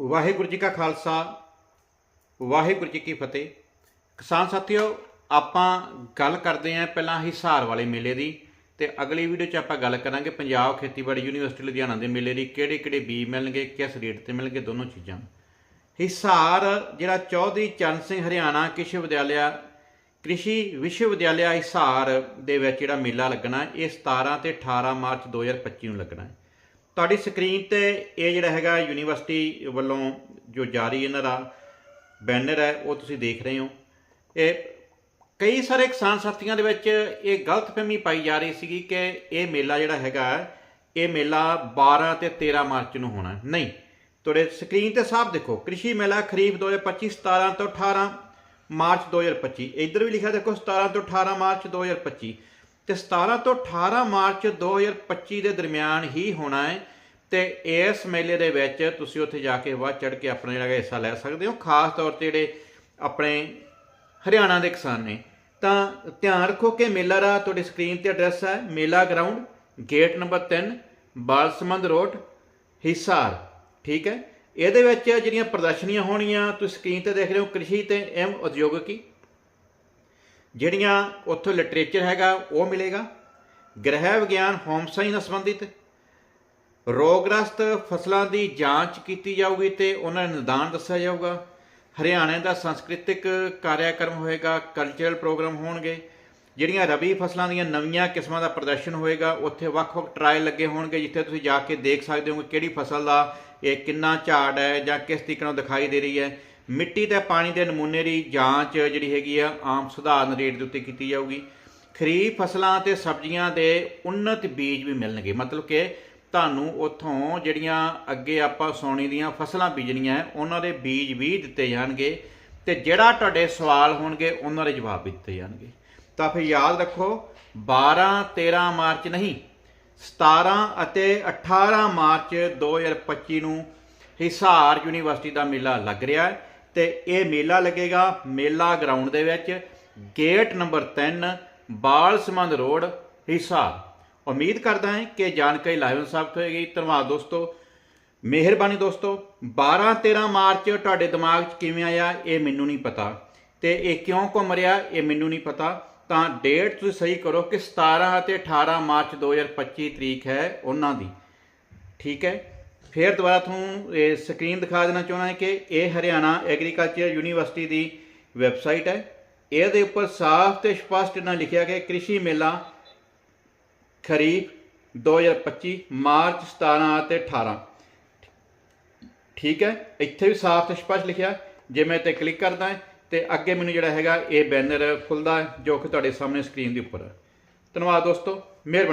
ਵਾਹਿਗੁਰੂ ਜੀ ਕਾ ਖਾਲਸਾ, ਵਾਹਿਗੁਰੂ ਜੀ ਕੀ ਫਤਿਹ। ਕਿਸਾਨ ਸਾਥੀਓ, ਆਪਾਂ ਗੱਲ ਕਰਦੇ ਆਂ ਪਹਿਲਾਂ ਹਿਸਾਰ ਵਾਲੇ ਮੇਲੇ ਦੀ ਤੇ ਅਗਲੀ ਵੀਡੀਓ 'ਚ ਆਪਾਂ ਗੱਲ ਕਰਾਂਗੇ ਪੰਜਾਬ ਖੇਤੀਬਾੜੀ ਯੂਨੀਵਰਸਿਟੀ ਲੁਧਿਆਣਾ ਦੇ ਮੇਲੇ ਦੀ ਕਿਹੜੇ ਕਿਹੜੇ ਬੀਜ ਮਿਲਣਗੇ, ਕਿਸ ਰੇਟ ਤੇ ਮਿਲਣਗੇ, ਦੋਨੋਂ ਚੀਜ਼ਾਂ। ਹਿਸਾਰ, ਜਿਹੜਾ ਚੌਧਰੀ ਚਰਨ ਸਿੰਘ ਹਰਿਆਣਾ ਕਿਸ਼ਵ ਵਿਦਿਆਲਿਆ, ਕ੍ਰਿਸ਼ੀ ਵਿਸ਼ਵ ਵਿਦਿਆਲਿਆ ਹਿਸਾਰ ਦੇ ਵਿੱਚ ਜਿਹੜਾ ਮੇਲਾ ਲੱਗਣਾ, ਇਹ 17 ਤੇ 18 ਮਾਰਚ 2025 ਨੂੰ ਲੱਗਣਾ ਹੈ। ਤੁਹਾਡੀ ਸਕਰੀਨ ਤੇ ਇਹ ਜਿਹੜਾ ਹੈਗਾ ਯੂਨੀਵਰਸਿਟੀ ਵੱਲੋਂ ਜੋ ਜਾਰੀ ਇਹਨਾਂ ਦਾ ਬੈਨਰ ਹੈ, ਉਹ ਤੁਸੀਂ ਦੇਖ ਰਹੇ ਹੋ। ਇਹ ਕਈ ਸਾਰੇ ਕਿਸਾਨ ਸਾਥੀਆਂ ਦੇ ਵਿੱਚ ਇਹ ਗਲਤਫਹਿਮੀ ਪਾਈ ਜਾ ਰਹੀ ਸੀਗੀ ਕਿ ਇਹ ਮੇਲਾ ਜਿਹੜਾ ਹੈਗਾ, ਇਹ ਮੇਲਾ 12 ਤੇ 13 ਮਾਰਚ ਨੂੰ ਹੋਣਾ। ਨਹੀਂ, ਤੁਹਾਡੇ ਸਕਰੀਨ ਤੇ ਸਾਫ਼ ਦੇਖੋ, ਕ੍ਰਿਸ਼ੀ ਮੇਲਾ ਖਰੀਫ 2025 17 ਤੋਂ 18 ਮਾਰਚ 2025 ਇੱਧਰ ਵੀ ਲਿਖਿਆ ਦੇਖੋ 17 ਤੋਂ 18 ਮਾਰਚ 2025 ਤੇ 17 ਤੋਂ 18 ਮਾਰਚ 2025 ਦੇ ਦਰਮਿਆਨ ਹੀ ਹੋਣਾ ਹੈ ਤੇ ਇਸ ਮੇਲੇ ਦੇ ਵਿੱਚ ਤੁਸੀਂ ਉੱਥੇ ਜਾ ਕੇ ਵੱਧ ਚੜ ਕੇ ਆਪਣਾ ਜਿਹੜਾ ਹਿੱਸਾ ਲੈ ਸਕਦੇ ਹੋ, ਖਾਸ ਤੌਰ ਤੇ ਜਿਹੜੇ ਆਪਣੇ ਹਰਿਆਣਾ ਦੇ ਕਿਸਾਨ ਨੇ। ਤਾਂ ਧਿਆਨ ਰੱਖੋ ਕਿ ਮੇਲਾ ਦਾ ਤੁਹਾਡੀ ਸਕਰੀਨ ਤੇ ਐਡਰੈਸ ਹੈ, Mela ground, gate number 3 Balsamand road, Hisar, ਠੀਕ ਹੈ? ਇਹਦੇ ਵਿੱਚ ਜਿਹੜੀਆਂ ਪ੍ਰਦਰਸ਼ਨੀਆਂ ਹੋਣੀਆਂ, ਤੁਸੀਂ ਸਕਰੀਨ ਤੇ ਦੇਖ ਰਹੇ ਹੋ, ਕ੍ਰਿਸ਼ੀ ਤੇ ਐਮ ਉਦਯੋਗਿਕੀ। ਜਿਹੜੀਆਂ ਉੱਥੋਂ ਲਿਟਰੇਚਰ ਹੈਗਾ, ਉਹ ਮਿਲੇਗਾ। ਗ੍ਰਹਿ ਵਿਗਿਆਨ ਹੋਮ ਸਾਇੰਸ ਨਾਲ ਸੰਬੰਧਿਤ। ਰੋਗਗ੍ਰਸਤ ਫਸਲਾਂ ਦੀ ਜਾਂਚ ਕੀਤੀ ਜਾਊਗੀ ਤੇ ਉਹਨਾਂ ਦਾ ਨਿਦਾਨ ਦੱਸਿਆ ਜਾਊਗਾ। ਹਰਿਆਣਾ ਦਾ ਸੰਸਕ੍ਰਿਤਿਕ ਕਾਰਿਆਕਰਮ ਹੋਏਗਾ ਕਲਚਰਲ ਪ੍ਰੋਗਰਾਮ ਹੋਣਗੇ। ਜਿਹੜੀਆਂ ਰਬੀ ਫਸਲਾਂ ਦੀਆਂ ਨਵੀਆਂ ਕਿਸਮਾਂ ਦਾ ਪ੍ਰਦਰਸ਼ਨ ਹੋਏਗਾ, ਉੱਥੇ ਵੱਖ-ਵੱਖ ਟਰਾਇਲ ਲੱਗੇ ਹੋਣਗੇ, ਜਿੱਥੇ ਤੁਸੀਂ ਜਾ ਕੇ ਦੇਖ ਸਕਦੇ ਹੋ ਕਿ ਕਿਹੜੀ ਫਸਲ ਦਾ ਇਹ ਕਿੰਨਾ ਝਾੜ ਹੈ ਜਾਂ ਕਿਸ ਤਰੀਕੇ ਨਾਲ ਦਿਖਾਈ ਦੇ ਰਹੀ ਹੈ। ਮਿੱਟੀ ਤੇ ਪਾਣੀ ਦੇ ਨਮੂਨੇ ਦੀ ਜਾਂਚ ਜਿਹੜੀ ਹੈਗੀ ਆ, ਆਮ ਸਧਾਰਨ ਰੇਟ ਦੇ ਉੱਤੇ ਕੀਤੀ ਜਾਊਗੀ। ਖਰੀਫ ਫਸਲਾਂ ਤੇ ਸਬਜ਼ੀਆਂ ਦੇ ਉન્નਤ ਬੀਜ ਵੀ ਮਿਲਣਗੇ। ਮਤਲਬ ਕਿ ਤੁਹਾਨੂੰ ਉੱਥੋਂ ਜਿਹੜੀਆਂ ਅੱਗੇ ਆਪਾਂ ਸੌਣੀ ਦੀਆਂ ਫਸਲਾਂ ਬੀਜਣੀਆਂ ਉਹਨਾਂ ਦੇ ਬੀਜ ਵੀ ਦਿੱਤੇ ਜਾਣਗੇ ਤੇ ਜਿਹੜਾ ਤੁਹਾਡੇ ਸਵਾਲ ਹੋਣਗੇ, ਉਹਨਾਂ ਦੇ ਜਵਾਬ ਵੀ ਦਿੱਤੇ ਜਾਣਗੇ। ਤਾਂ ਫਿਰ ਯਾਦ ਰੱਖੋ 12 13 ਮਾਰਚ ਨਹੀਂ 17 ਅਤੇ 18 ਮਾਰਚ 2025 ਨੂੰ ਹਿਸਾਰ ਯੂਨੀਵਰਸਿਟੀ ਦਾ ਮੇਲਾ ਲੱਗ ਰਿਹਾ ਹੈ। ਤੇ ਇਹ ਮੇਲਾ ਲੱਗੇਗਾ ਮੇਲਾ ਗਰਾਊਂਡ ਦੇ ਵਿੱਚ gate number 3 Balsamand road, Hisar. ਉਮੀਦ ਕਰਦਾ ਹਾਂ ਕਿ ਜਾਣਕਾਰੀ ਲਾਇਵ ਸਾਬਤ ਹੋਏਗੀ। ਧੰਨਵਾਦ ਦੋਸਤੋ, ਮਿਹਰਬਾਨੀ ਦੋਸਤੋ। 12 13 ਮਾਰਚ ਤੁਹਾਡੇ ਦਿਮਾਗ 'ਚ ਕਿਵੇਂ ਆਇਆ, ਇਹ ਮੈਨੂੰ ਨਹੀਂ ਪਤਾ। ਤੇ ਇਹ ਕਿਉਂ ਘੁੰਮ ਰਿਹਾ, ਇਹ ਮੈਨੂੰ ਨਹੀਂ ਪਤਾ। ਤਾਂ ਡੇਟ ਤੁਸੀਂ ਸਹੀ ਕਰੋ ਕਿ 17 ਅਤੇ 18 ਮਾਰਚ 2025 ਤਰੀਕ ਹੈ ਉਹਨਾਂ ਦੀ। ਠੀਕ ਹੈ? ਫਿਰ ਦੁਬਾਰਾ ਤੁਹਾਨੂੰ ਇਹ ਸਕਰੀਨ ਦਿਖਾ ਦੇਣਾ ਚਾਹੁੰਦਾ ਹਾਂ ਕਿ ਇਹ ਹਰਿਆਣਾ ਐਗਰੀਕਲਚਰ ਯੂਨੀਵਰਸਿਟੀ ਦੀ ਵੈਬਸਾਈਟ ਹੈ। ਇਹਦੇ ਉੱਪਰ ਸਾਫ਼ ਤੇ ਸਪਸ਼ਟ ਨਾਲ ਲਿਖਿਆ ਗਿਆ ਕ੍ਰਿਸ਼ੀ ਮੇਲਾ ਖਰੀਫ 2025 ਮਾਰਚ 17 ਅਤੇ 18 ਠੀਕ ਹੈ? ਇੱਥੇ ਵੀ ਸਾਫ਼ ਤੇ ਸਪਸ਼ਟ ਲਿਖਿਆ। ਜੇ ਮੈਂ ਤੇ ਕਲਿੱਕ ਕਰਦਾ ਹਾਂ ਤੇ ਅੱਗੇ ਮੈਨੂੰ ਜਿਹੜਾ ਹੈਗਾ ਇਹ ਬੈਨਰ ਖੁੱਲਦਾ ਹੈ, ਜੋ ਕਿ ਤੁਹਾਡੇ ਸਾਹਮਣੇ ਸਕਰੀਨ ਦੇ ਉੱਪਰ ਹੈ। ਧੰਨਵਾਦ ਦੋਸਤੋ ਮਿਹਰਬਾਨੀ।